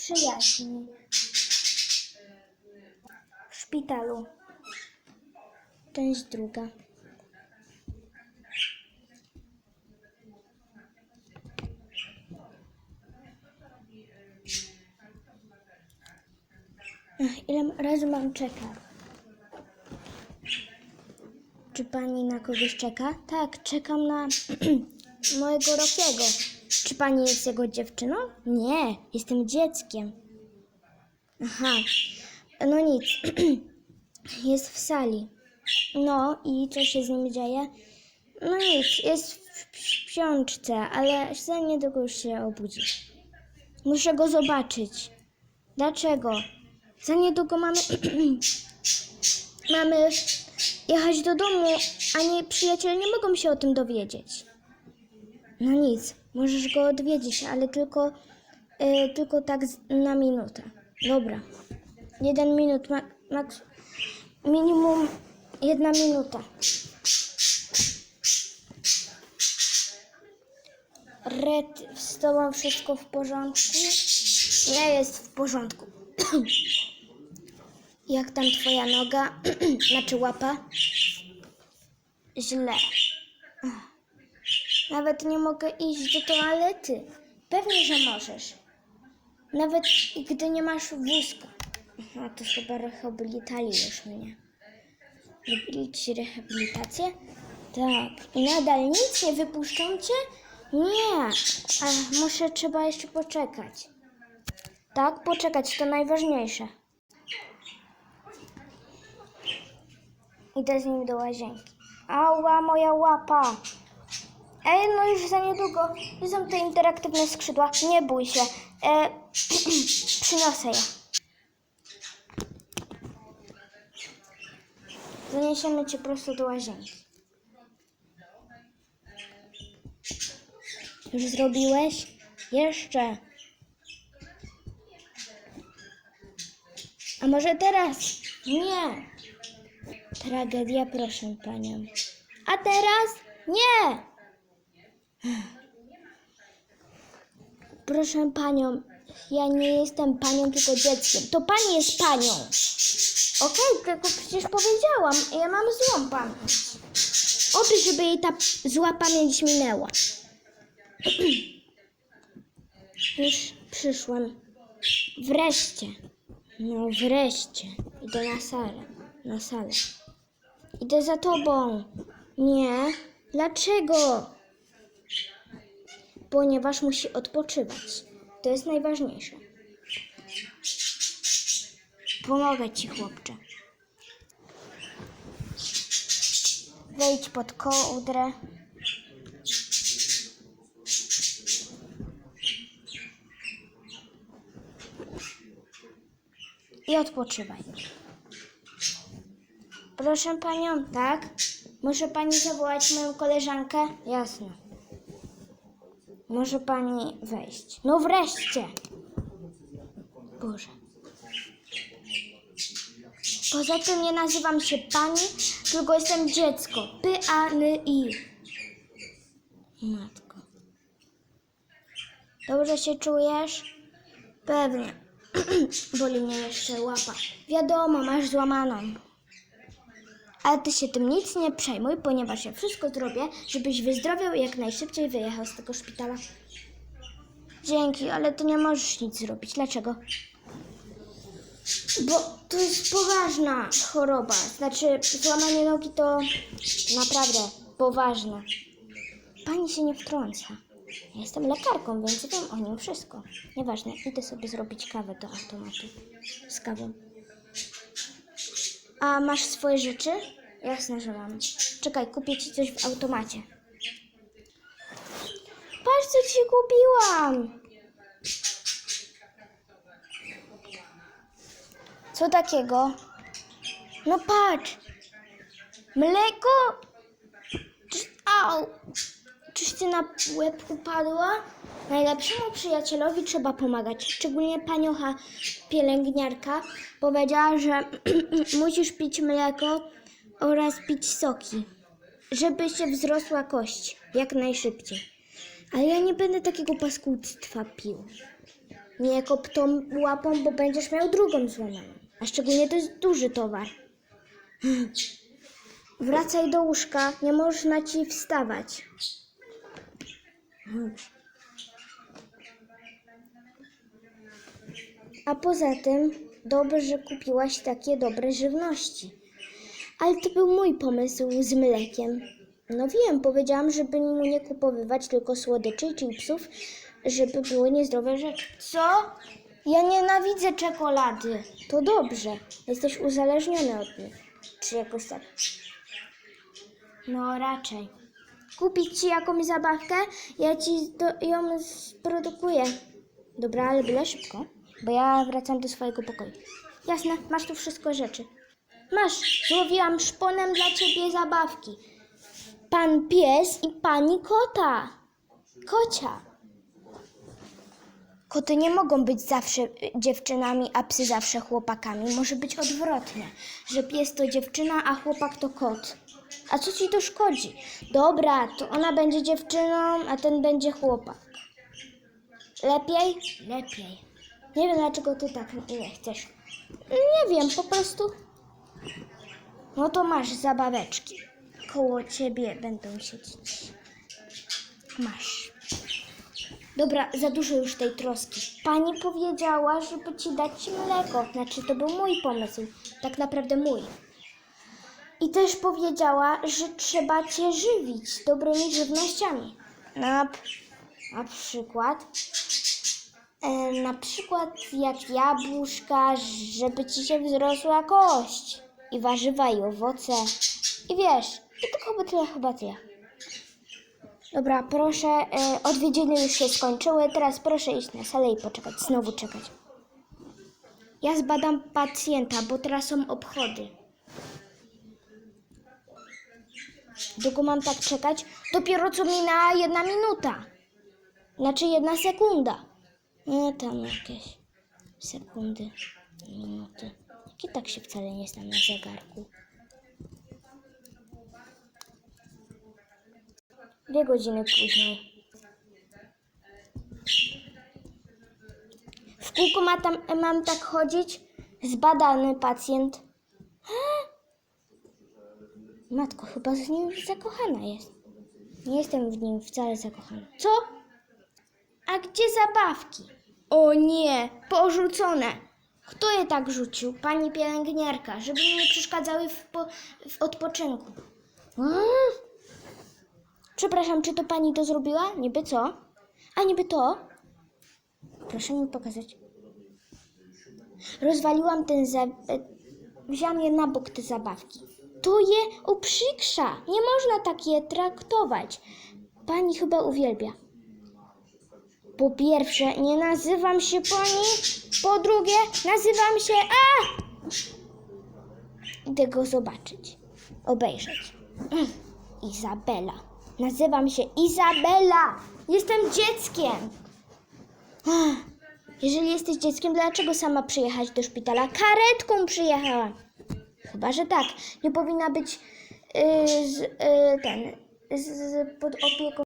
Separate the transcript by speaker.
Speaker 1: przyjaźni. W szpitalu. Część druga. Ach, ile razy mam czekać? Czy pani na kogoś czeka? Tak, czekam na mojego Rokiego. Czy pani jest jego dziewczyną? Nie, jestem dzieckiem. Aha, no nic. jest w sali. No i co się z nim dzieje? No nic, jest w śpiączce, ale za niedługo już się obudzi. Muszę go zobaczyć. Dlaczego? Za niedługo mamy. mamy jechać do domu, a nie przyjaciele nie mogą się o tym dowiedzieć. No nic, możesz go odwiedzić, ale tylko, y, tylko tak na minutę. Dobra. Jeden minut, ma, maks, minimum jedna minuta. Red, z tobą wszystko w porządku? Nie jest w porządku. Jak tam twoja noga? znaczy łapa? Źle. Nawet nie mogę iść do toalety. Pewnie, że możesz. Nawet gdy nie masz wózka. A to chyba rehabilitali już mnie. Robili ci rehabilitację? Tak. I nadal nic nie wypuszczą cię? Nie. A muszę, trzeba jeszcze poczekać. Tak, poczekać to najważniejsze. Idę z nim do łazienki. Ała, moja łapa. Ej, no już za niedługo. Są te interaktywne skrzydła? Nie bój się. E, przyniosę je. Zaniesiemy cię prosto do łazienki. Już zrobiłeś? Jeszcze. A może teraz? Nie. Tragedia, proszę panią. A teraz? Nie! Proszę panią, ja nie jestem panią, tylko dzieckiem. To pani jest panią. Okej, tylko przecież powiedziałam, ja mam złą pamięć. Oby, żeby jej ta zła pamięć minęła. Już przyszłam. Wreszcie. No wreszcie. Idę na salę. Na salę. Idę za tobą. Nie. Dlaczego? Ponieważ musi odpoczywać. To jest najważniejsze. Pomogę ci, chłopcze. Wejdź pod kołdrę. I odpoczywaj. Proszę panią, tak? Muszę pani zawołać moją koleżankę? Jasne. Może pani wejść. No wreszcie! Boże. Poza tym nie nazywam się pani, tylko jestem dziecko. P-A-N-I. Matko. Dobrze się czujesz? Pewnie. Boli mnie jeszcze łapa. Wiadomo, masz złamaną. Ale ty się tym nic nie przejmuj, ponieważ ja wszystko zrobię, żebyś wyzdrowiał i jak najszybciej wyjechał z tego szpitala. Dzięki, ale ty nie możesz nic zrobić. Dlaczego? Bo to jest poważna choroba. Znaczy, złamanie nogi to naprawdę poważne. Pani się nie wtrąca. Ja jestem lekarką, więc wiem o nim wszystko. Nieważne, idę sobie zrobić kawę do automatu z kawą. A masz swoje rzeczy? Jasne, że mam. Czekaj, kupię ci coś w automacie. Patrz, co ci kupiłam! Co takiego? No patrz! Mleko? Czy- Au! Czyś ty na łeb upadła? Najlepszemu przyjacielowi trzeba pomagać. Szczególnie paniocha pielęgniarka powiedziała, że musisz pić mleko oraz pić soki, żeby się wzrosła kość jak najszybciej. Ale ja nie będę takiego paskudztwa pił. Nie kop tą łapą, bo będziesz miał drugą złamaną. A szczególnie to jest duży towar. Wracaj do łóżka, nie można ci wstawać. A poza tym, dobrze, że kupiłaś takie dobre żywności. Ale to był mój pomysł z mlekiem. No wiem, powiedziałam, żeby mu nie kupowywać tylko słodyczy i chipsów, żeby były niezdrowe rzeczy. Co? Ja nienawidzę czekolady. To dobrze. Jesteś uzależniony od nich. Czy jakoś tak? No raczej. Kupić ci jakąś zabawkę? Ja ci do, ją sprodukuję. Dobra, ale byle szybko, bo ja wracam do swojego pokoju. Jasne, masz tu wszystko rzeczy. Masz, złowiłam szponem dla ciebie zabawki. Pan pies i pani kota. Kocia. Koty nie mogą być zawsze y, dziewczynami, a psy zawsze chłopakami. Może być odwrotnie, że pies to dziewczyna, a chłopak to kot. A co ci to szkodzi? Dobra, to ona będzie dziewczyną, a ten będzie chłopak. Lepiej? Lepiej. Nie wiem, dlaczego ty tak nie chcesz. Nie wiem, po prostu. No to masz zabaweczki. Koło ciebie będą siedzieć. Masz. Dobra, za dużo już tej troski. Pani powiedziała, żeby ci dać mleko. Znaczy, to był mój pomysł. Tak naprawdę mój. I też powiedziała, że trzeba cię żywić dobrymi żywnościami. Na, na przykład. E, na przykład jak jabłuszka, żeby ci się wzrosła kość. I warzywa, i owoce. I wiesz, i to chyba tyle, chyba tyle. Dobra, proszę, e, odwiedziny już się skończyły, teraz proszę iść na salę i poczekać, znowu czekać. Ja zbadam pacjenta, bo teraz są obchody. Długo mam tak czekać? Dopiero co minęła jedna minuta. Znaczy jedna sekunda. No tam jakieś sekundy, minuty. I tak się wcale nie znam na zegarku. Dwie godziny później. W kółko ma tam, mam tak chodzić? Zbadany pacjent. Matko, chyba z nim zakochana jest. Nie jestem w nim wcale zakochana. Co? A gdzie zabawki? O nie, porzucone. Kto je tak rzucił? Pani pielęgniarka, żeby mi nie przeszkadzały w, po, w odpoczynku. Mm. Przepraszam, czy to pani to zrobiła? Niby co? A niby to? Proszę mi pokazać. Rozwaliłam ten za... e, Wziąłam je na bok, te zabawki. To je uprzykrza. Nie można tak je traktować. Pani chyba uwielbia. Po pierwsze, nie nazywam się pani. Po drugie, nazywam się... A! Idę go zobaczyć. Obejrzeć. Izabela. Nazywam się Izabela. Jestem dzieckiem. Jeżeli jesteś dzieckiem, dlaczego sama przyjechać do szpitala? Karetką przyjechałam. Chyba, że tak. Nie powinna być yy, z, yy, ten, z, pod opieką.